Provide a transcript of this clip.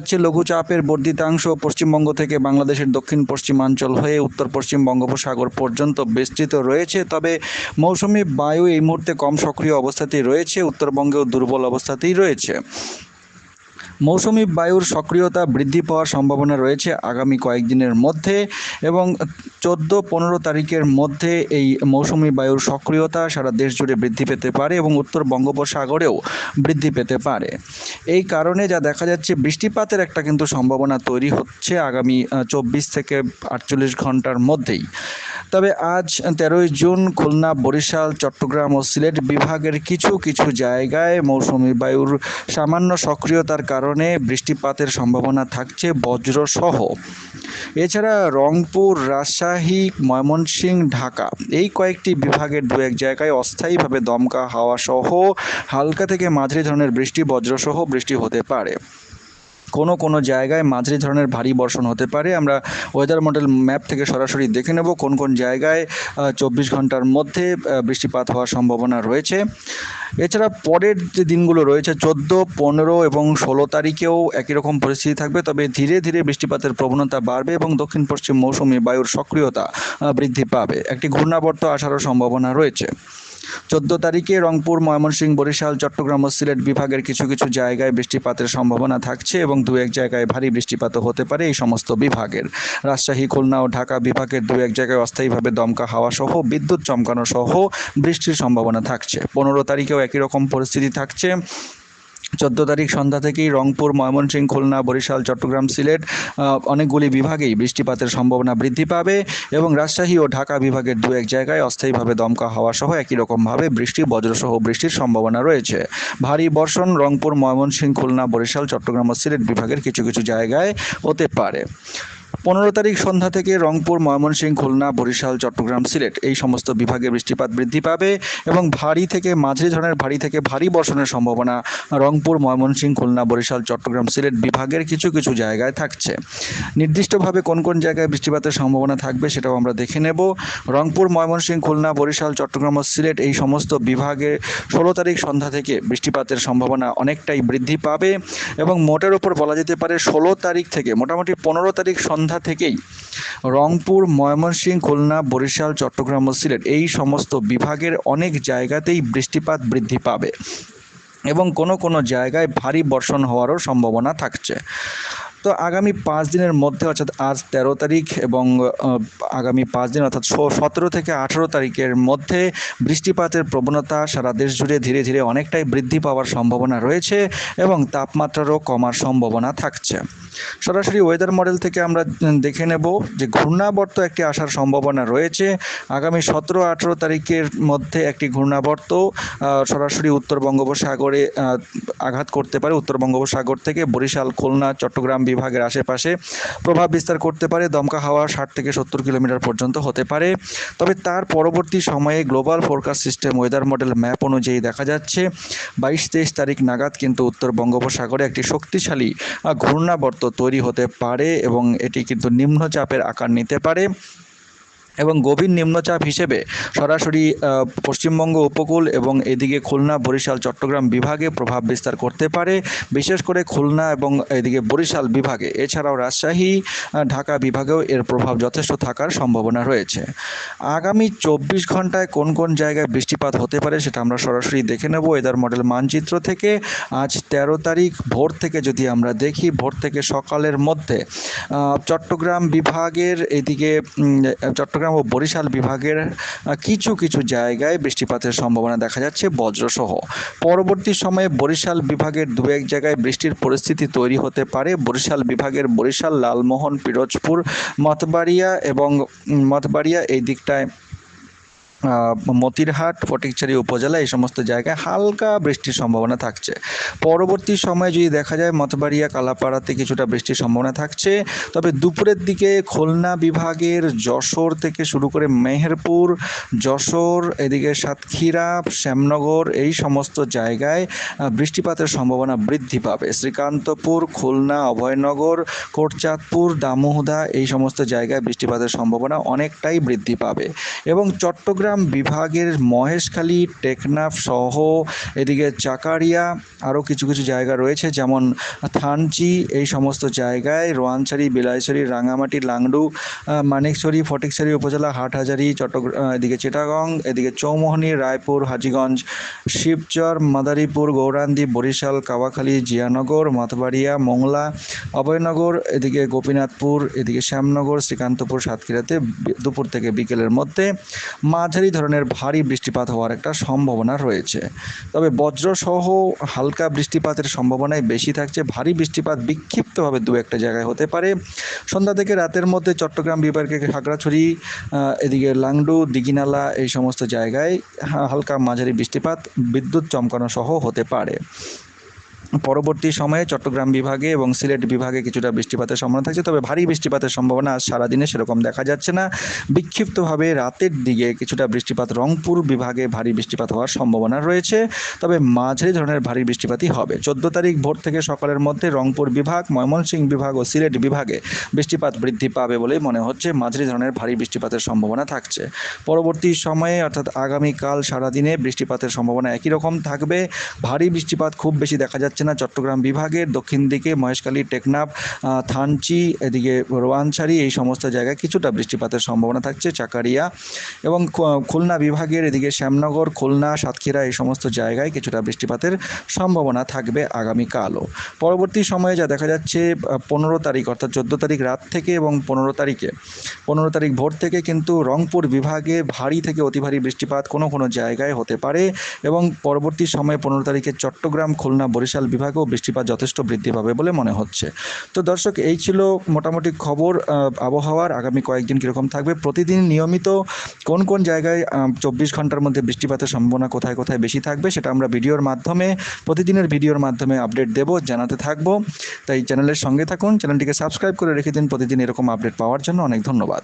হচ্ছে লঘুচাপের বর্ধিতাংশ পশ্চিমবঙ্গ থেকে বাংলাদেশের দক্ষিণ পশ্চিমাঞ্চল হয়ে উত্তর পশ্চিম বঙ্গোপসাগর পর্যন্ত বিস্তৃত রয়েছে। তবে মৌসুমি বায়ু এই মুহূর্তে কম সক্রিয় অবস্থাতেই রয়েছে, উত্তরবঙ্গেও দুর্বল অবস্থাতেই রয়েছে। মৌসুমি বায়ুর সক্রিয়তা বৃদ্ধি পাওয়ার সম্ভাবনা রয়েছে আগামী কয়েকদিনের মধ্যে এবং চোদ্দ, পনেরো তারিখের মধ্যে এই মৌসুমি বায়ুর সক্রিয়তা সারা দেশ জুড়ে বৃদ্ধি পেতে পারে এবং উত্তর বঙ্গোপসাগরেও বৃদ্ধি পেতে পারে। এই কারণে যা দেখা যাচ্ছে, বৃষ্টিপাতের একটা কিন্তু সম্ভাবনা তৈরি হচ্ছে আগামী চব্বিশ থেকে আটচল্লিশ ঘণ্টার মধ্যেই। তবে আজ তেরোই জুন খুলনা, বরিশাল, চট্টগ্রাম ও সিলেট বিভাগের কিছু কিছু জায়গায় মৌসুমি বায়ুর সামান্য সক্রিয়তার কারণে বৃষ্টিপাতের সম্ভাবনা থাকছে বজ্রসহ। এছাড়া রংপুর, রাজশাহী ময়মনসিংহ ঢাকা এই কয়েকটি বিভাগের দু এক জায়গায় অস্থায়ীভাবে দমকা হাওয়া সহ হালকা থেকে মাঝারি ধরনের বৃষ্টি, বজ্রসহ বৃষ্টি হতে পারে। কোনো কোনো জায়গায় মাঝারি ধরনের ভারী বর্ষণ হতে পারে। আমরা ওয়েদার মডেল ম্যাপ থেকে সরাসরি দেখে নেব কোন কোন জায়গায় চব্বিশ ঘণ্টার মধ্যে বৃষ্টিপাত হওয়ার সম্ভাবনা রয়েছে। এছাড়া পরের যে দিনগুলো রয়েছে, চোদ্দ, পনেরো এবং ষোলো তারিখেও একই রকম পরিস্থিতি থাকবে। তবে ধীরে ধীরে বৃষ্টিপাতের প্রবণতা বাড়বে এবং দক্ষিণ পশ্চিম মৌসুমি বায়ুর সক্রিয়তা বৃদ্ধি পাবে। একটি ঘূর্ণাবর্ত আসারও সম্ভাবনা রয়েছে। চোদ্দ তারিখে রংপুর, ময়মনসিংহ, বরিশাল, চট্টগ্রাম ও সিলেট বিভাগের কিছু কিছু জায়গায় বৃষ্টিপাতের সম্ভাবনা থাকছে এবং দু এক জায়গায় ভারী বৃষ্টিপাত হতে পারে এই সমস্ত বিভাগের। রাজশাহী, খুলনা ও ঢাকা বিভাগের দু এক জায়গায় অস্থায়ীভাবে দমকা হাওয়া সহ বিদ্যুৎ চমকানো সহ বৃষ্টির সম্ভাবনা থাকছে। পনেরো তারিখেও একই রকম পরিস্থিতি থাকছে। চোদ্দ তারিখ সন্ধ্যা থেকেই রংপুর, ময়মনসিংহ, খুলনা, বরিশাল, চট্টগ্রাম, সিলেট অনেকগুলি বিভাগেই বৃষ্টিপাতের সম্ভাবনা বৃদ্ধি পাবে এবং রাজশাহী ও ঢাকা বিভাগের দু এক জায়গায় অস্থায়ীভাবে দমকা হাওয়া সহ একই রকমভাবে বৃষ্টি, বজ্রসহ বৃষ্টির সম্ভাবনা রয়েছে। ভারী বর্ষণ রংপুর, ময়মনসিংহ, খুলনা, বরিশাল, চট্টগ্রাম ও সিলেট বিভাগের কিছু কিছু জায়গায় হতে পারে। পনেরো তারিখ সন্ধ্যা থেকে রংপুর, ময়মনসিংহ, খুলনা, বরিশাল, চট্টগ্রাম, সিলেট এই সমস্ত বিভাগে বৃষ্টিপাত বৃদ্ধি পাবে এবং ভারী থেকে মাঝারি ধরনের ভারী থেকে ভারী বর্ষণের সম্ভাবনা রংপুর, ময়মনসিংহ, খুলনা, বরিশাল, চট্টগ্রাম, সিলেট বিভাগের কিছু কিছু জায়গায় থাকছে। নির্দিষ্টভাবে কোন কোন জায়গায় বৃষ্টিপাতের সম্ভাবনা থাকবে সেটাও আমরা দেখে নেব। রংপুর, ময়মনসিংহ, খুলনা, বরিশাল, চট্টগ্রাম ও সিলেট এই সমস্ত বিভাগে ষোলো তারিখ সন্ধ্যা থেকে বৃষ্টিপাতের সম্ভাবনা অনেকটাই বৃদ্ধি পাবে এবং মোটের ওপর বলা যেতে পারে ষোলো তারিখ থেকে, মোটামুটি পনেরো তারিখ সন্ধ্যা থেকেই রংপুর, ময়মনসিংহ, খুলনা, বরিশাল, চট্টগ্রাম ও সিলেট এই সমস্ত বিভাগের অনেক জায়গাতেই বৃষ্টিপাত বৃদ্ধি পাবে এবং কোনো কোনো জায়গায় ভারী বর্ষণ হওয়ারও সম্ভাবনা থাকছে। তো আগামী পাঁচ দিনের মধ্যে, অর্থাৎ আজ তেরো তারিখ এবং আগামী পাঁচ দিন, অর্থাৎ সতেরো থেকে আঠেরো তারিখের মধ্যে বৃষ্টিপাতের প্রবণতা সারা দেশ জুড়ে ধীরে ধীরে অনেকটাই বৃদ্ধি পাওয়ার সম্ভাবনা রয়েছে এবং তাপমাত্রারও কমার সম্ভাবনা থাকছে। সরাসরি ওয়েদার মডেল থেকে আমরা দেখে নেব যে ঘূর্ণাবর্ত একটি আসার সম্ভাবনা রয়েছে। আগামী সতেরো, আঠেরো তারিখের মধ্যে একটি ঘূর্ণাবর্ত সরাসরি উত্তর বঙ্গোপসাগরে আঘাত করতে পারে। উত্তর বঙ্গোপসাগর থেকে বরিশাল, খুলনা, চট্টগ্রাম বিভাগের আশেপাশে প্রভাব বিস্তার করতে পারে, দমকা হাওয়া ষাট থেকে সত্তর কিলোমিটার পর্যন্ত হতে পারে। তবে তার পরবর্তী সময়ে global forecast system weather model map অনুযায়ী দেখা যাচ্ছে, বাইশ তেইশ তারিখ নাগাদ কিন্তু উত্তর বঙ্গোপসাগরে একটি শক্তিশালী ঘূর্ণাবর্ত তৈরি হতে পারে এবং এটি কিন্তু নিম্নচাপের আকার নিতে পারে। এবং গভীর নিম্নচাপ হিসেবে সরাসরি পশ্চিমবঙ্গ উপকূল এবং এদিকে খুলনা বরিশাল চট্টগ্রাম বিভাগে প্রভাব বিস্তার করতে পারে। বিশেষ করে খুলনা এবং এদিকে বরিশাল বিভাগে। এছাড়াও রাজশাহী ঢাকা বিভাগেও এর প্রভাব যথেষ্ট থাকার সম্ভাবনা রয়েছে। আগামী চব্বিশ ঘন্টায় কোন কোন জায়গায় বৃষ্টিপাত হতে পারে সেটা আমরা সরাসরি দেখে নেব ওয়েদার মডেল মানচিত্র থেকে। আজ তেরো তারিখ ভোর থেকে যদি আমরা দেখি ভোর থেকে সকালের মধ্যে চট্টগ্রাম বিভাগের এদিকে উম, চট্টগ্রাম ও বরিশাল বিভাগের কিছু কিছু জায়গায় বৃষ্টিপাতের সম্ভাবনা দেখা যাচ্ছে বজ্রসহ। পরবর্তী সময়ে বরিশাল বিভাগের দু এক জায়গায় বৃষ্টির পরিস্থিতি তৈরি হতে পারে। বরিশাল বিভাগের বরিশাল, লালমোহন, পিরোজপুর, মতবাড়িয়া এবং মতবাড়িয়া এই দিকটায় মতিরহাট ফটিকছড়ি উপজেলা এই সমস্ত জায়গায় হালকা বৃষ্টির সম্ভাবনা থাকছে। পরবর্তী সময়ে যদি দেখা যায় মতবাড়িয়া, কালাপাড়াতে কিছুটা বৃষ্টির সম্ভাবনা থাকছে। তবে দুপুরের দিকে খুলনা বিভাগের যশোর থেকে শুরু করে মেহেরপুর, যশোর, এদিকে সাতক্ষীরা, শ্যামনগর এই সমস্ত জায়গায় বৃষ্টিপাতের সম্ভাবনা বৃদ্ধি পাবে। শ্রীকান্তপুর, খুলনা, অভয়নগর, কোটচাঁদপুর, দামোহদা এই সমস্ত জায়গায় বৃষ্টিপাতের সম্ভাবনা অনেকটাই বৃদ্ধি পাবে। এবং চট্টগ্রাম চট্টগ্রাম বিভাগের মহেশখালী, টেকনাফ সহ এদিকে চাকারিয়া আরও কিছু কিছু জায়গা রয়েছে, যেমন থানচি, এই সমস্ত জায়গায় রোয়ানছড়ি, বিলাইছড়ি, রাঙামাটি, লাংডু মানিকছড়ি, ফটিকছড়ি উপজেলা, হাটহাজারি চট্টগ্রাম এদিকে চিটাগং, এদিকে চৌমোহনী, রায়পুর, হাজীগঞ্জ, শিবচর, মাদারীপুর, গৌরান্দি, বরিশাল, কাওয়াখালী, জিয়ানগর, মাতবাড়িয়া, মোংলা, অভয়নগর, এদিকে গোপীনাথপুর, এদিকে শ্যামনগর, শ্রীকান্তপুর, সাতক্ষীরাতে দুপুর থেকে বিকেলের মধ্যে। মাঝারি ধরনের ভারী বৃষ্টিপাত হওয়ার একটা সম্ভাবনা রয়েছে। তবে বজ্রসহ হালকা বৃষ্টিপাতের সম্ভাবনাই বেশি থাকছে। ভারী বৃষ্টিপাত বিক্ষিপ্তভাবে দু একটা জায়গায় হতে পারে। সন্ধ্যা থেকে রাতের মধ্যে চট্টগ্রাম বিভাগের খাগড়াছড়ি এদিকে লাংডু, দিঘিনালা এই সমস্ত জায়গায় হালকা মাঝারি বৃষ্টিপাত, বিদ্যুৎ চমকানো সহ হতে পারে। পরবর্তী সময়ে চট্টগ্রাম বিভাগে এবং সিলেট বিভাগে কিছুটা বৃষ্টিপাতের সম্ভাবনা থাকছে, তবে ভারী বৃষ্টিপাতের সম্ভাবনা আজ সারাদিনে সেরকম দেখা যাচ্ছে না। বিক্ষিপ্তভাবে রাতের দিকে কিছুটা বৃষ্টিপাত রংপুর বিভাগে ভারী বৃষ্টিপাত হওয়ার সম্ভাবনা রয়েছে, তবে মাঝারি ধরনের ভারী বৃষ্টিপাতই হবে। চোদ্দ তারিখ ভোর থেকে সকালের মধ্যে রংপুর বিভাগ, ময়মনসিংহ বিভাগ ও সিলেট বিভাগে বৃষ্টিপাত বৃদ্ধি পাবে বলেই মনে হচ্ছে, মাঝারি ধরনের ভারী বৃষ্টিপাতের সম্ভাবনা থাকছে। পরবর্তী সময়ে অর্থাৎ আগামীকাল সারাদিনে বৃষ্টিপাতের সম্ভাবনা একই রকম থাকবে। ভারী বৃষ্টিপাত খুব বেশি দেখা যাচ্ছে না চট্টগ্রাম বিভাগের, দক্ষিণ দিকে মহেশখালী টেকনাফ থানচি, এদিকে রোয়ানছাড়ি, এই সমস্ত জায়গায় কিছুটা বৃষ্টিপাতের সম্ভাবনা থাকছে, চাকারিয়া এবং খুলনা বিভাগের, এদিকে শ্যামনগর, খুলনা, সাতক্ষীরা এই সমস্ত জায়গায় কিছুটা বৃষ্টিপাতের সম্ভাবনা থাকবে আগামীকালও। পরবর্তী সময়ে যা দেখা যাচ্ছে পনেরো তারিখ অর্থাৎ চোদ্দ তারিখ রাত থেকে এবং পনেরো তারিখে। পনেরো তারিখ ভোর থেকে কিন্তু রংপুর বিভাগে ভারী থেকে অতি ভারী বৃষ্টিপাত কোনো কোনো জায়গায় হতে পারে এবং পরবর্তী সময়ে পনেরো তারিখে চট্টগ্রাম, খুলনা, বরিশাল বিভাগেও বৃষ্টিপাত যথেষ্ট বৃদ্ধি পাবে বলে মনে হচ্ছে। তো দর্শক, এই ছিল মোটামুটি খবর আবহাওয়ার আগামী কয়েকদিন কীরকম থাকবে? প্রতিদিন নিয়মিত কোন কোন জায়গায় চব্বিশ ঘণ্টার মধ্যে বৃষ্টিপাতের সম্ভাবনা কোথায় কোথায় বেশি থাকবে সেটা আমরা ভিডিওর মাধ্যমে, প্রতিদিনের ভিডিওর মাধ্যমে আপডেট দেব, জানাতে থাকব। তাই চ্যানেলের সঙ্গে থাকুন, চ্যানেলটিকে সাবস্ক্রাইব করে রেখে দিন, প্রতিদিন এরকম আপডেট পাওয়ার জন্য অনেক ধন্যবাদ।